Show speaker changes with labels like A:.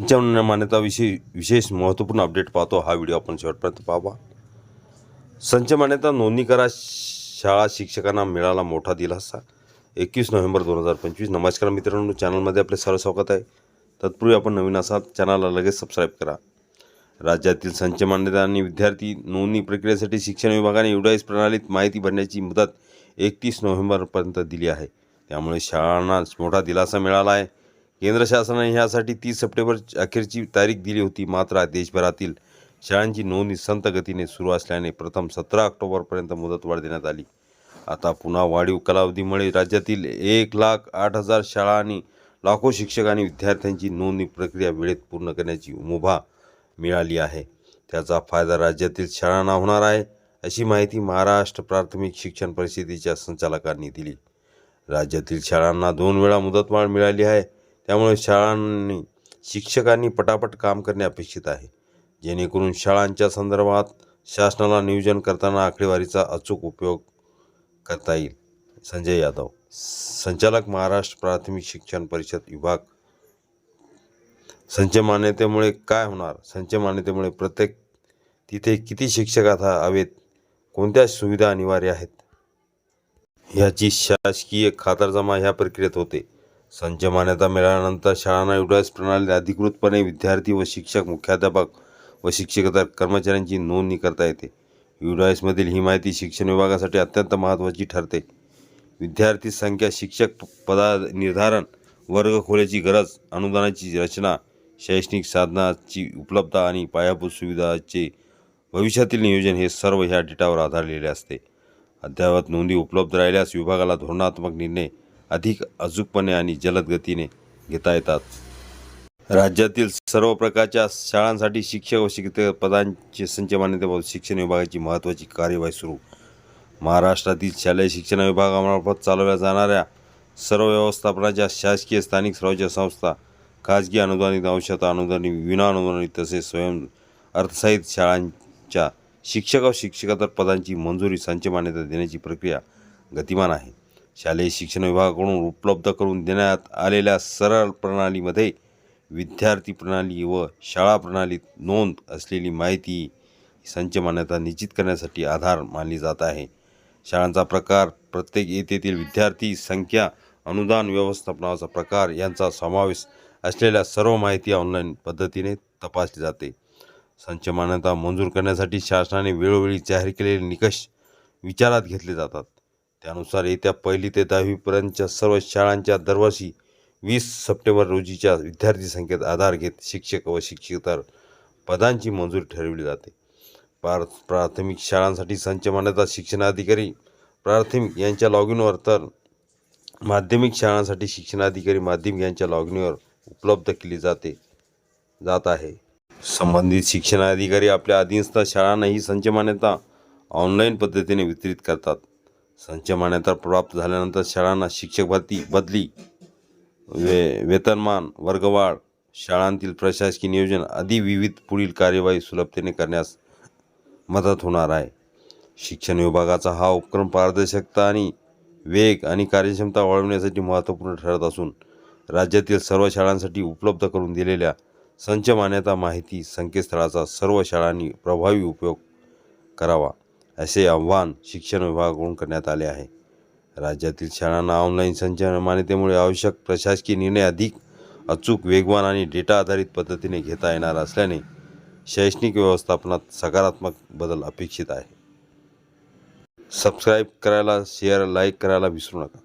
A: पंचावन्न मान्यताविषयी विशेष महत्त्वपूर्ण अपडेट पाहतो हा व्हिडिओ आपण शेवटपर्यंत पाहावा. संच मान्यता नोंदणी करा शाळा शिक्षकांना मिळाला मोठा दिलासा. एकवीस नोव्हेंबर दोन हजार पंचवीस. नमस्कार मित्रांनो चॅनलमध्ये आपले सर्व स्वागत आहे. तत्पूर्वी आपण नवीन असाल चॅनलला लगेच सबस्क्राईब करा. राज्यातील संच मान्यता आणि विद्यार्थी नोंदणी प्रक्रियेसाठी शिक्षण विभागाने युडाईस प्रणालीत माहिती भरण्याची मुदत एकतीस नोव्हेंबरपर्यंत दिली आहे. त्यामुळे शाळांना मोठा दिलासा मिळाला आहे. केंद्र शासनाने ह्यासाठी तीस सप्टेंबर अखेरची तारीख दिली होती. मात्र देशभरातील शाळांची नोंदणी संत गतीने सुरू असल्याने प्रथम सतरा ऑक्टोबरपर्यंत मुदतवाढ देण्यात आली. आता पुन्हा वाढीव कालावधीमुळे राज्यातील एक लाख आठ हजार शाळा आणि लाखो शिक्षक आणि विद्यार्थ्यांची नोंदणी प्रक्रिया वेळेत पूर्ण करण्याची मुभा मिळाली आहे. त्याचा फायदा राज्यातील शाळांना होणार आहे अशी माहिती महाराष्ट्र प्राथमिक शिक्षण परिषदेच्या संचालकांनी दिली. राज्यातील शाळांना दोन वेळा मुदतवाढ मिळाली आहे. त्यामुळे शाळांनी शिक्षकांनी पटापट काम करणे अपेक्षित आहे. जेणेकरून शाळांच्या संदर्भात शासनाला नियोजन करताना आकडेवारीचा अचूक उपयोग करता येईल. संजय यादव संचालक महाराष्ट्र प्राथमिक शिक्षण परिषद विभाग. संच मान्यतेमुळे काय होणार? संच मान्यतेमुळे प्रत्येक तिथे किती शिक्षक आता हवेत? कोणत्या सुविधा अनिवार्य आहेत? ह्याची शासकीय खातरजमा ह्या प्रक्रियेत होते. संच मान्यता मिळाल्यानंतर शाळांना युडायस प्रणाली अधिकृतपणे विद्यार्थी व शिक्षक मुख्याध्यापक व शिक्षकेतर कर्मचाऱ्यांची नोंदणी करता येते. युडायसमधील ही माहिती शिक्षण विभागासाठी अत्यंत महत्त्वाची ठरते. विद्यार्थी संख्या शिक्षक पदा निर्धारण वर्गखोल्याची गरज अनुदानाची रचना शैक्षणिक साधनाची उपलब्धता आणि पायाभूत सुविधाचे भविष्यातील नियोजन हे सर्व ह्या डेटावर आधारलेले असते. अद्ययावत नोंदी उपलब्ध राहिल्यास विभागाला धोरणात्मक निर्णय अधिक अचूकपणे आणि जलद गतीने घेता येतात. राज्यातील सर्व प्रकारच्या शाळांसाठी शिक्षक व शिक्षक पदांचे संच मान्यतेबाबत शिक्षण विभागाची महत्त्वाची कार्यवाही सुरू. महाराष्ट्रातील शालेय शिक्षण विभागामार्फत चालवल्या जाणाऱ्या सर्व व्यवस्थापनाच्या शासकीय स्थानिक स्वराज्य संस्था खाजगी अनुदानित अंशतः अनुदानित विना अनुदानित तसेच स्वयं अर्थसहित शाळांच्या शिक्षक व शिक्षकेतर पदांची मंजुरी संच मान्यता देण्याची प्रक्रिया गतिमान आहे. शालेय शिक्षण विभागाकडून उपलब्ध करून देण्यात आलेल्या सरळ प्रणालीमध्ये विद्यार्थी प्रणाली व शाळा प्रणालीत नोंद असलेली माहिती संच मान्यता निश्चित करण्यासाठी आधार मानली जात आहे. शाळांचा प्रकार प्रत्येक येथेतील विद्यार्थी संख्या अनुदान व्यवस्थापनाचा प्रकार यांचा समावेश असलेल्या सर्व माहिती ऑनलाईन पद्धतीने तपासली जाते. संच मान्यता मंजूर करण्यासाठी शासनाने वेळोवेळी जाहीर केलेले निकष विचारात घेतले जातात. त्यानुसार येत्या पहिली ते दहावीपर्यंतच्या सर्व शाळांच्या दरवर्षी वीस सप्टेंबर रोजीच्या विद्यार्थी संख्येत आधार घेत शिक्षक व शिक्षकेतर पदांची मंजुरी ठरवली जाते. पार प्राथमिक शाळांसाठी संच मान्यता शिक्षणाधिकारी प्राथमिक यांच्या लॉगिनवर तर माध्यमिक शाळांसाठी शिक्षणाधिकारी माध्यमिक यांच्या लॉगिनवर उपलब्ध केली जाते जात आहे. संबंधित शिक्षणाधिकारी आपल्या अधीनस्थ शाळांना ही संच मान्यता ऑनलाईन पद्धतीने वितरित करतात. संच मान्यता प्राप्त झाल्यानंतर शाळांना शिक्षक भरती बदली वे वेतनमान वर्गवाढ शाळांतील प्रशासकीय नियोजन आदी विविध पुढील कार्यवाही सुलभतेने करण्यास मदत होणार आहे. शिक्षण विभागाचा हा उपक्रम पारदर्शकता आणि वेग आणि कार्यक्षमता वाढवण्यासाठी महत्त्वपूर्ण ठरत असून राज्यातील सर्व शाळांसाठी उपलब्ध करून दिलेल्या संच मान्यता माहिती संकेतस्थळाचा सर्व शाळांनी प्रभावी उपयोग करावा. असे आव्हान शिक्षण विभागाकडून करण्यात आले आहे. राज्यातील शाळांना ऑनलाईन संच मान्यतेमुळे आवश्यक प्रशासकीय निर्णय अधिक अचूक वेगवान आणि डेटा आधारित पद्धतीने घेता येणार असल्याने शैक्षणिक व्यवस्थापनात सकारात्मक बदल अपेक्षित आहे. सबस्क्राईब करायला शेअर लाईक करायला विसरू नका.